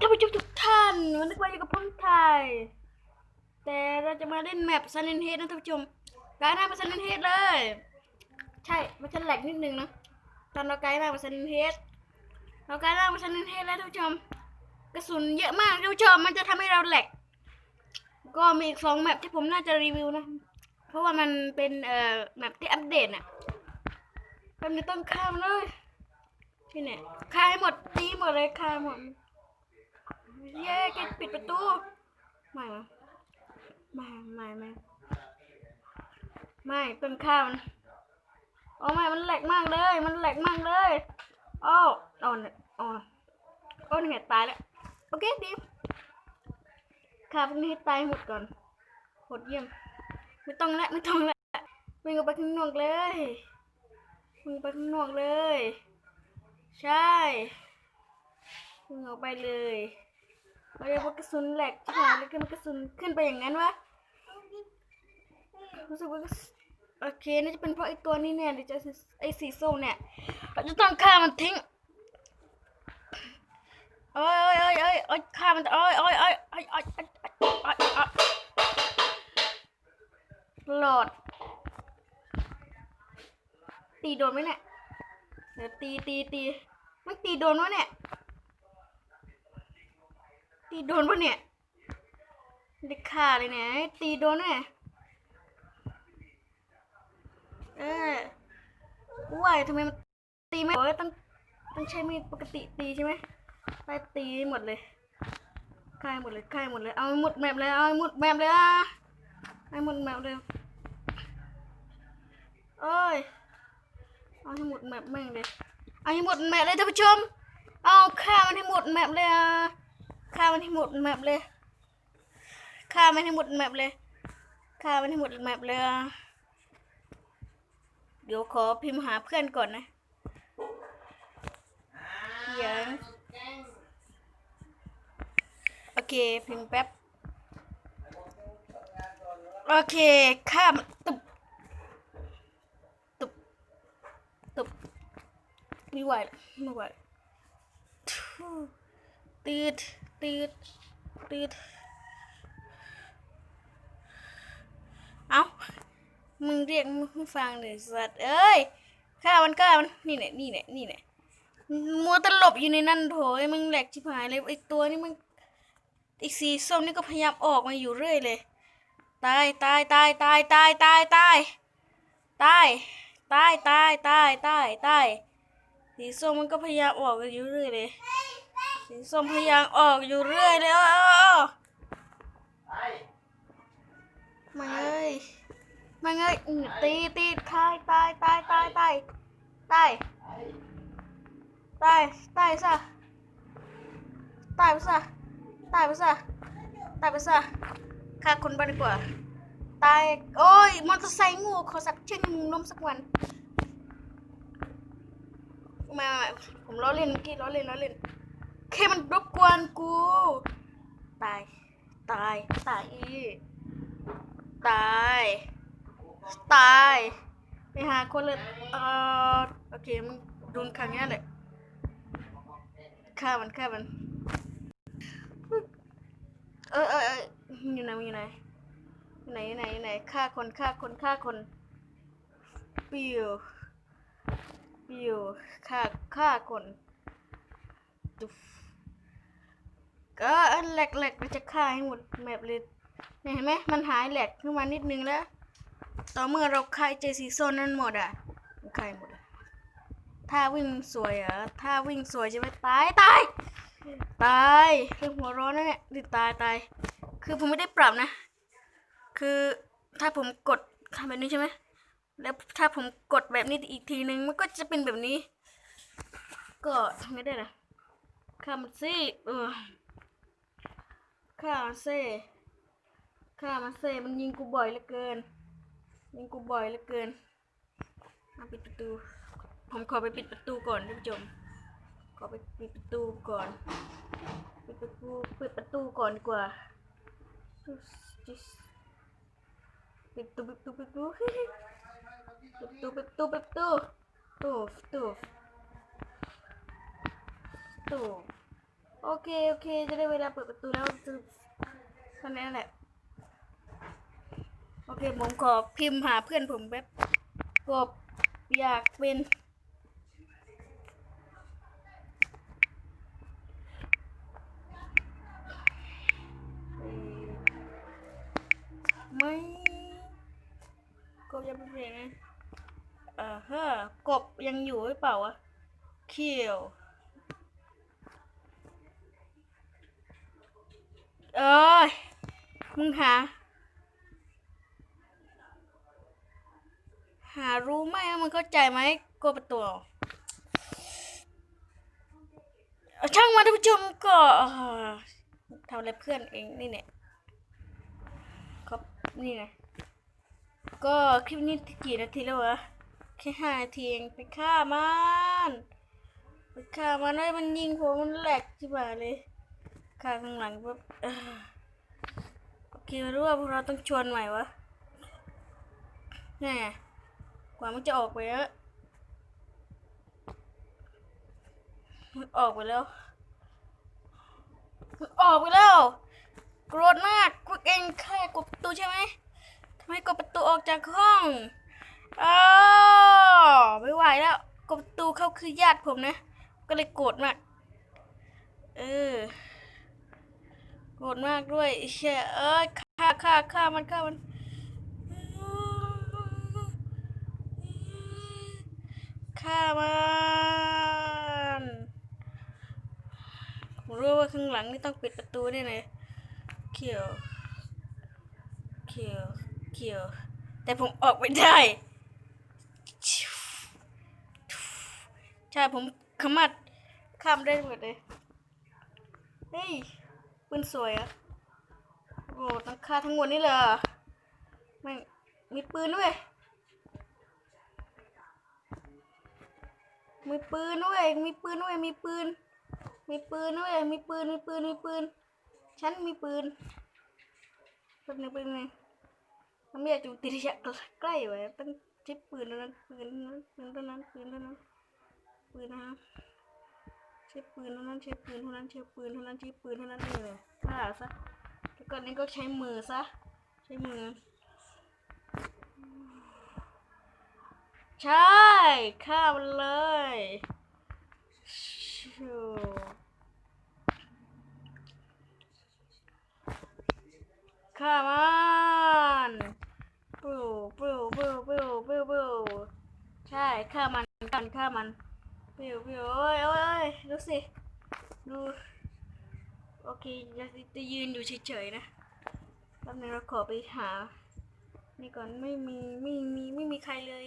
ท่านผู้ชมทุกท่านวันนี้ก็อยู่กับผมไทย แต่เราจะมาเล่นแมปซันเฮดนะท่านผู้ชมกลายหน้ามาซันเฮดเลย ใช่มันจะแหลกนิดนึงนะตอนเราไกลหน้ามาซันเฮดเราไกลหน้ามาซันเฮดแล้วท่านผู้ชม กระสุนเยอะมากท่านผู้ชมมันจะทำให้เราแหลกก็มีอีกสองแมปที่ผมน่าจะรีวิวนะ เพราะว่ามันเป็นเอ่อแมปที่อัปเดตน่ะแป๊บนึงต้องข้ามเลยที่เนี่ยคายหมดตีหมดเลยคายหมด เย้แกปิดประตู ไม่หรอไม่ไม่ไม่ไม่ต้นข้าวมันโอ้ไม่ มันแหลกมากเลย มันแหลกมากเลยโอ้อ่อนอ่อโอ้เหตุตายแล้ว โอเคดีข้าพวกนี้ตายหมดก่อนหดเยี่ยม ไม่ต้องละไม่ต้องละมึงออกไปข้างนอกเลยมึงไปข้างนอกเลย ใช่มึงออกไปเลย เราเรียกว่ากระสุนแหลกที่หายแล้วก็กระสุนขึ้นไปอย่างนั้นวะรู้สึกว่าโอเคน่าจะเป็นเพราะไอตัวนี้เนี่ยหรือจะไอสีส้มเนี่ยเราจะต้องฆ่ามันทิ้งโอ้ยโอ้ยโอ้ยโอ้ยโอ้ยฆ่ามันโอ้ยโอ้ยโอ้ยโอ้ยโอ้ยหลอด ตีโดนไหมเนี่ยเดี๋ยวตีตีตีมันตีโดนวะเนี่ย ตีโดนปะเนี่ยเด็กขาเลยเนี่ยตีโดนเนี่ยเออว้ายทำไมมันตีไม่โอ้ยต้องต้องใช้มีดปกติตีใช่ไหมไปตีหมดเลยคายหมดเลยคายหมดเลย เอาให้หมดแมปเลยเอาให้หมดแมปเลยอะให้หมดแมปเลยเอ้ยเอาให้หมดแมปแม่งเลยเอาให้หมดแมปเลยท่านผู้ชม เอาฆ่ามันให้หมดแมปเลยอะ ฆ่ามันให้หมดแมปเลยฆ่ามันให้หมดแมปเลยฆ่ามันให้หมดแมปเลย เดี๋ยวขอพิมพ์หาเพื่อนก่อนนะเดี๋ยังโอเคพิมพ์แป๊บ โอเคข้ามตุบตุบตุบไม่ไหวไม่ไหวตืด ตืดตืดเอ้า มึงเรียกมึงฟังเลยสัตว์เอ้ย ข้ามันก้ามัน นี่แหละ นี่แหละ นี่แหละ มัวตลบอยู่ในนั่นโถยมึงแหลกชิบหายเลยไอตัวนี้มึงไอสีส้มนี่ก็พยายามออกมาอยู่เรื่อยเลย ตายตายตายตายตายตายตายตายตายตายตายตายตายสีส้มมันก็พยายามออกมาอยู่เรื่อยเลย สีส้มพยายามออกอยู่เรื่อยเลยอ้าวมาเอ้ยมาเอ้ยตีตีตายตายตายตายตายตายตายตายซะตายไปซะตายไปซะตายไปซะฆ่าคนบ้านดีกว่า ตาย โอ้ย มอเตอร์ไซค์งูขอสักเช่นมึงล้มสักวันมาผมล้อเล่นเมื่อกี้ล้อเล่นล้อเล่น แค่มันรบกวนกู ตาย ตาย ตายอีตาย ตาย ไปหาคนเลยเออโอเคมึงโดนขังอย่างนี้แหละฆ่ามันฆ่ามัน เออเออเอออยู่ไหนอยู่ไหนอยู่ไหนอยู่ไหนอยู่ไหนฆ่าคนฆ่าคนฆ่าคนปิวปิวฆ่าฆ่าคนจุ๊บ ก็แหลกแหลกมันจะฆ่าให้หมดแมปเลยเห็นไหมมันหายแหลกขึ้นมานิดนึงแล้ว ต่อเมื่อเราคายเจสีโซนนั้นหมดอะคายหมดถ้าวิ่งสวยเหรอะถ้าวิ่งสวยใช่ไหมตายตายตายเรื่องหัวร้อนนะเนี่ยดิตายตาย คือผมไม่ได้ปรับนะ คือถ้าผมกดทำแบบนี้ใช่ไหมแล้วถ้าผมกดแบบนี้อีกทีนึงมันก็จะเป็นแบบนี้ ก็ทำไม่ได้นะข้ามันสิเออ ข้ามันสิข้ามันสิมันยิงกูบ่อยเหลือเกิน ยิงกูบ่อยเหลือเกินมาปิดประตู ผมขอไปปิดประตูก่อนท่านผู้ชม ขอไปปิดประตูก่อน ปิดประตู ปิดประตูก่อนดีกว่า ปิดประตูปิดประตูปิดประตูปิดประตูปิดประตูปิดประตูตูตูตู โอเค โอเค จะได้เวลาเปิดประตูแล้วจะเท่านั้นแหละ โอเค ผมขอพิมพ์หาเพื่อนผมแป๊บกบอยากเป็นไม่กบยังเป็นเพลงไงเออเฮ้อกบยังอยู่หรือเปล่าวะเขียว เอ้ยมึงหา หารู้ไหมว่ามึงเข้าใจไหมกบประตูช่างมาท่านผู้ชมก็ทำอะไรเพื่อนเองนี่เนี่ยครับนี่ไงก็คลิปนี้กี่นาทีแล้ววะแค่ห้านาทีเองไปฆ่ามันไปฆ่ามันเลยมันยิงผมมันแหลกที่บ่าเลย ข้างหลังปุ๊บเอ้อโอเครู้ว่าพวกเราต้องชวนใหม่วะแน่กว่ามันจะออกไปแล้วมันออกไปแล้วมันออกไปแล้ว โกรธมากพวกเองแค่กดประตูใช่ไหมทำไมกดประตูออกจากห้องอ้าวไม่ไหวแล้วกดประตูเขาคือญาติผมนะ ก็เลยโกรธมาก เออ โกรธมากด้วยไอ้เชี่ยเอ้ยฆ่าฆ่าฆ่ามันฆ่ามันฆ่ามันผมรู้ว่าข้างหลังนี่ต้องปิดประตูแน่เลยเขียวเขียวเขียว แต่ผมออกไม่ได้ใช่ผมขมัดข้ามได้หมดเลย เฮ้ย ปืนสวยอะโอ้ตั้งค่าทั้งหมดนี่เลยเหรอแม่งมีปืนด้วย มีปืนด้วย มีปืนด้วย มีปืน มีปืนด้วย มีปืน มีปืน มีปืน ฉันมีปืนป๊บนึงแป๊บนึงมันไม่อยากจะตีระยะใกล้ไว้ต้องใช้ปืนเท่านั้นปืนเท่านั้นปืนเท่านั้นปืนเท่านั้นปืนนะฮะใช้ปืนเท่านั้นใช้ปืนเท่านั้นใช้ปืนเท่านั้นใช้ปืนเท่านั้นนี่เลยฆ่าซะแล้วก็นี้ก็ใช้มือซะใช้มือ ใช่ฆ่ามันเลยชูฆ่ามันปูปูปูปูปูปูใช่ฆ่ามันกันฆ่ามัน ปิวปิวโอ้ยโอ้ยโอ้ยดูสิ ดู โอเคจะจะยืนอยู่เฉยๆนะแป๊บนึงเราขอไปหา นี่ก่อนไม่มีไม่มีไม่มีใครเลย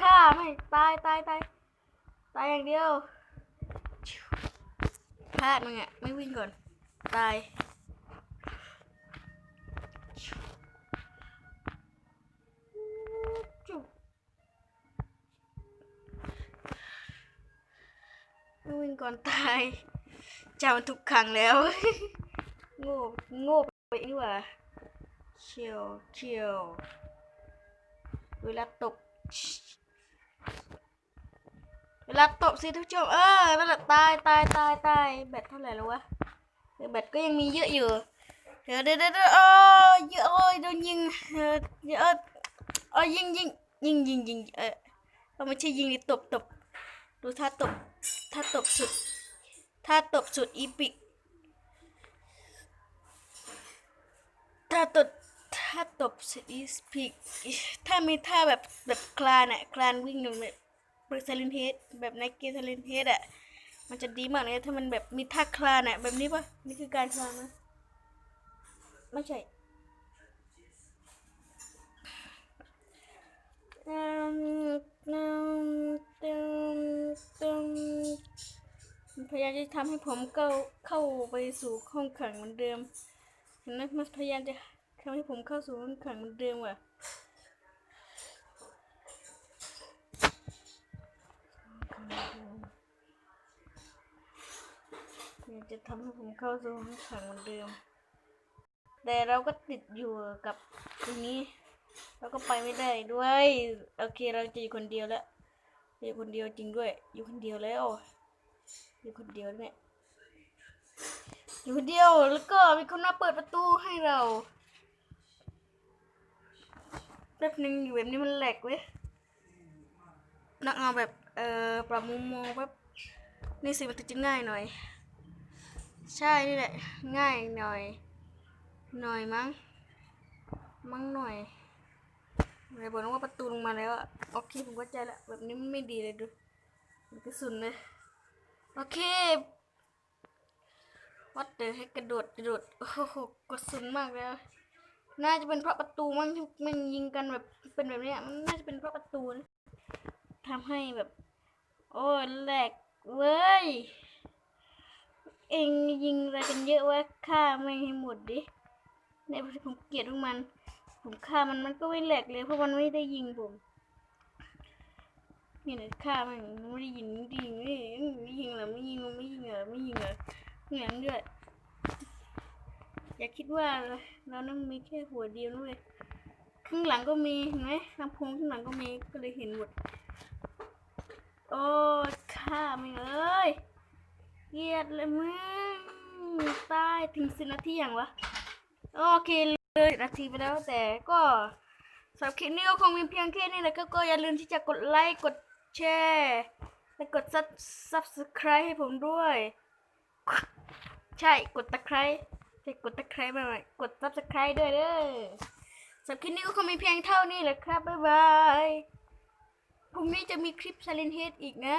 ฆ่าไม่ตายตายตายตายอย่างเดียวพลาดมึงอะไม่วิ่งก่อน ตาย ก่อนตายจำมันทุกครั้งแล้ว โง่โง่ไปนี่หว่าเชียวเชียวเวลาตบเวลาตบสิทุกชมเออนั่นแหละตายตายตายตายแบตเท่าไหร่แล้ววะเดี๋ยวแบตก็ยังมีเยอะอยู่เดี๋ยวเดี๋ยวเดี๋ยวเออเยอะเลยโดนยิงเออเยอะเออยิงยิงยิงยิงยิงเออเราไม่ใช่ยิงดิตบตบ ดูท่าตบท่าตบสุดท่าตบสุดอีปิกท่าตบถ้าตบสุดอีสพิกถ้ามีท่าแบบแบบคลานอะคลานวิ่งอยู่แบบบริษัทเลนเฮดแบบไนกี้ทเลนเฮดอะมันจะดีมากเลยถ้ามันแบบมีท่าคลานอะแบบนี้ปะนี่คือการคลานนะไม่ใช่อืมอืมตึมตึม พยายามจะทำให้ผมเข้าเข้าไปสู่ห้องขังเหมือนเดิมเห็นะมันพยายามจะทำให้ผมเข้าสู่ห้องขังเหมือนเดิมว่ะอยากจะทำให้ผมเข้าสู่ห้องขังเหมือนเดิม แต่เราก็ติดอยู่กับตรงนี้ เราก็ไปไม่ได้ด้วยโอเคเราจะอยู่คนเดียวแล้วอยู่คนเดียวจริงด้วย อยู่คนเดียวแล้วอยู่คนเดียวเนี่ยอยู่คนเดียวแล้วก็มีคนมาเปิดประตูให้เราแป๊บนึงอยู่แบบนี้มันแหลกเว้ยนักเอาแบบเอ่อปรับมุมมองแป๊บนี่สิมันจะง่ายหน่อย ใช่นี่แหละง่ายหน่อย หน่อยมั้งมั้งหน่อย อะไรบอกว่าประตูลงมาแล้วอะโอเคผมเข้าใจละแบบนี้มันไม่ดีเลยดูมันกระสุนเลยโอเควัดเดอให้กระโดดกระโดดโอ้โหกระสุนมากแล้วน่าจะเป็นเพราะประตูมั้งที่มันยิงกันแบบเป็นแบบเนี้ยมันน่าจะเป็นเพราะประตูนะทำให้แบบ โอ้แหลกเว้ยเองยิงอะไรกันเยอะวะฆ่าไม่ให้หมดดิเนี่ยผมเกลียดพวกมัน ผมฆ่ามันมันก็ไม่แหลกเลย เพราะมันไม่ได้ยิงผมนี่นะฆ่ามันไม่ได้ยิงไม่ได้ยิงไม่ได้ยิงไม่ยิงเหรอไม่ยิงไม่ยิงเหรอไม่ยิงเหรอเหมือนด้วยอย่าคิดว่าเรานั่งมีแค่หัวเดียวนะเว้ยข้างหลังก็มีเห็นไหมลำโพงข้างหลังก็มีก็เลยเห็นหมดโอ้ฆ่ามันเอ้ยเกลียดเลยมึงตายถึงสินาทีอย่างวะ โอเค เลยนาทีไปแล้วแต่ก็สำหรับคลิปนี้ก็คงมีเพียงแค่นี้แหละก็ก็อย่าลืมที่จะกดไลค์กดแชร์และกดซับ subscribe ให้ผมด้วย ใช่กดตะไคร้ใช่กดตะไคร้มาหน่กด subscribe ด้วยเด้อสำหรับคลิปนี้ก็คงมีเพียงเท่านี้แหละครับบ๊ายบายพรุ่งนี้จะมีคลิป Silent Head อีกนะ